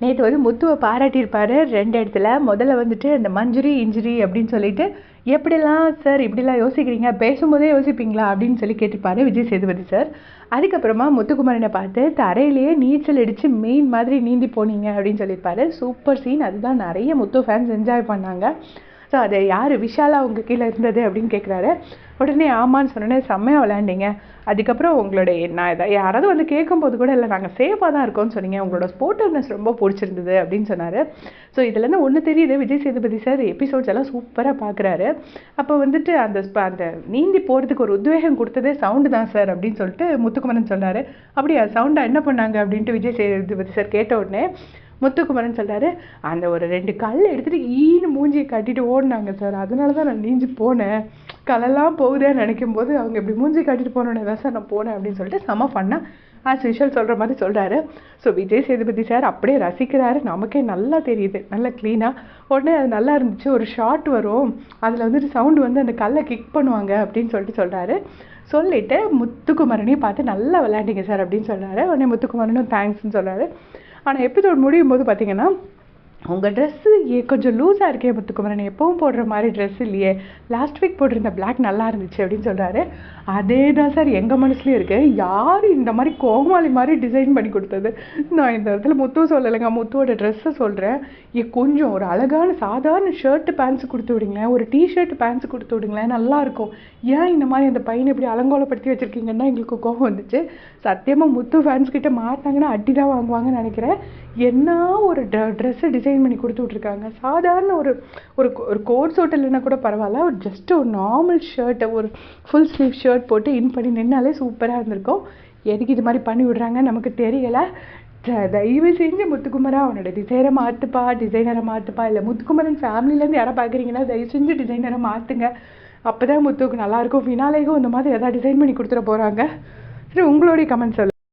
நேற்று வந்து முத்துவை பாராட்டியிருப்பார். ரெண்டு இடத்துல. முதல்ல வந்துட்டு இந்த மஞ்சுரி இன்ஜுரி அப்படின்னு சொல்லிட்டு எப்படிலாம் சார் இப்படிலாம் யோசிக்கிறீங்க? பேசும்போதே யோசிப்பீங்களா? அப்படின்னு சொல்லி கேட்டிருப்பாரு விஜய் சேதுபதி சார். அதுக்கப்புறமா முத்துக்குமரனை பார்த்து தரையிலேயே நீச்சல் அடித்து மெயின் மாதிரி நீந்தி போனீங்க அப்படின்னு சொல்லியிருப்பாரு. Super scene. அதுதான் நிறைய முத்து ஃபேன்ஸ் என்ஜாய் பண்ணாங்க. ஸோ அதை யார் விஷாலா உங்கள் கீழே இருந்தது அப்படின்னு கேட்குறாரு உடனே ஆமான்னு சொன்னோடனே செம்மையாக விளையாண்டிங்க. அதுக்கப்புறம் உங்களுடைய நான் இதை யாராவது வந்து கேட்கும்போது கூட இல்லை நாங்கள் சேஃபாக தான் இருக்கோம்னு சொன்னீங்க. உங்களோட ஸ்போர்ட்டிவ்னஸ் ரொம்ப பிடிச்சிருந்தது அப்படின்னு சொன்னார். ஸோ இதுலேருந்து ஒன்று தெரியுது. விஜய் சேதுபதி சார் எபிசோட்ஸ் எல்லாம் சூப்பராக பார்க்குறாரு அப்போ வந்துட்டு அந்த அந்த நீந்தி போகிறதுக்கு ஒரு உத்வேகம் கொடுத்ததே சவுண்டு தான் சார் அப்படின்னு சொல்லிட்டு முத்துக்குமரன் சொன்னார். அப்படியா சவுண்டாக என்ன பண்ணாங்க? அப்படின்ட்டு விஜய் சேதுபதி சார் கேட்ட உடனே முத்துக்குமரன் சொல்கிறாரு அந்த ஒரு ரெண்டு கல் எடுத்துகிட்டு ஈன்னு மூஞ்சியை கட்டிட்டு ஓடினாங்க சார். அதனால தான் நான் நீஞ்சி போனேன். கலெல்லாம் போகுதேன்னு நினைக்கும் போது அவங்க இப்படி மூஞ்சி கட்டிட்டு போனோன்னே தான் சார் நான் போனேன் அப்படின்னு சொல்லிட்டு செம ஃபன்னா ஆஸ் யூஷுவல் சொல்கிற மாதிரி சொல்கிறாரு ஸோ விஜய் சேதுபதி சார் அப்படியே ரசிக்கிறாரு. நமக்கே நல்லா தெரியுது. நல்லா க்ளீனாக உடனே அது நல்லா இருந்துச்சு. ஒரு ஷாட் வரும். அதில் வந்துட்டு சவுண்டு வந்து அந்த கல்லை கிக் பண்ணுவாங்க அப்படின்னு சொல்லிட்டு சொல்கிறாரு சொல்லிவிட்டு முத்துக்குமரனையும் பார்த்து நல்லா விளையாண்டிங்க சார் அப்படின்னு சொல்கிறாரு உடனே முத்துக்குமரனும் தேங்க்ஸ்னு சொல்கிறாரு ஆனால் எபிசோட் முடியும் போது பார்த்தீங்கன்னா உங்கள் ட்ரெஸ்ஸு கொஞ்சம் லூஸாக இருக்கே முத்துக்குமரன். எப்பவும் போடுற மாதிரி ட்ரெஸ் இல்லையே. லாஸ்ட் வீக் போட்டிருந்த பிளாக் நல்லா இருந்துச்சு அப்படின்னு சொல்கிறாரு அதே தான் சார் எங்கள் மனசுலேயும் இருக்குது யார் இந்த மாதிரி கோமாளி மாதிரி டிசைன் பண்ணி கொடுத்தது? நான் இந்த இடத்துல முத்து சொல்லலைங்க. முத்துவோட ட்ரெஸ்ஸை சொல்கிறேன் ஏ கொஞ்சம் ஒரு அழகான சாதாரண ஷர்ட்டு பேண்ட்ஸு கொடுத்து விடுங்களேன். ஒரு டிஷர்ட் பேண்ட்ஸு கொடுத்து விடுங்களேன். நல்லாயிருக்கும் ஏன் இந்த மாதிரி அந்த பையனை இப்படி அலங்கோலப்படுத்தி வச்சுருக்கீங்கன்னா எங்களுக்கு கோபம் வந்துச்சு. சத்தியமாக முத்து ஃபேன்ஸ் கிட்ட மாட்டாங்கன்னா அட்டி தான் வாங்குவாங்கன்னு நினைக்கிறேன். என்ன ஒரு ட்ரெஸ்ஸை டிசைன் பண்ணி கொடுத்து விட்ருக்காங்க சாதாரண ஒரு ஒரு ஒரு கோட் சோட் இல்லைன்னா கூட பரவாயில்ல. ஒரு ஜஸ்ட் ஒரு நார்மல் ஷர்ட்டை ஒரு ஃபுல் ஸ்லீவ் ஷர்ட் போட்டு இன் பண்ணி நின்னாலே சூப்பராக இருந்திருக்கும். எதுக்கு இது மாதிரி பண்ணி விடுறாங்க நமக்கு தெரியலை. தயவு செஞ்சு முத்துக்குமரா அவனோட டிசைனை மாற்றுப்பா டிசைனரை மாற்றுப்பா இல்லை முத்துக்குமரன் ஃபேமிலியிலேருந்து யாரை பார்க்குறீங்கன்னா தயவு செஞ்சு டிசைனரை மாற்றுங்க அப்போ தான் முத்துக்கு நல்லாயிருக்கும் ஃபினாலேக்கும் இந்த மாதிரி எதாவது டிசைன் பண்ணி கொடுத்துட போகிறாங்க சரி உங்களுடைய கமெண்ட் சொல்லு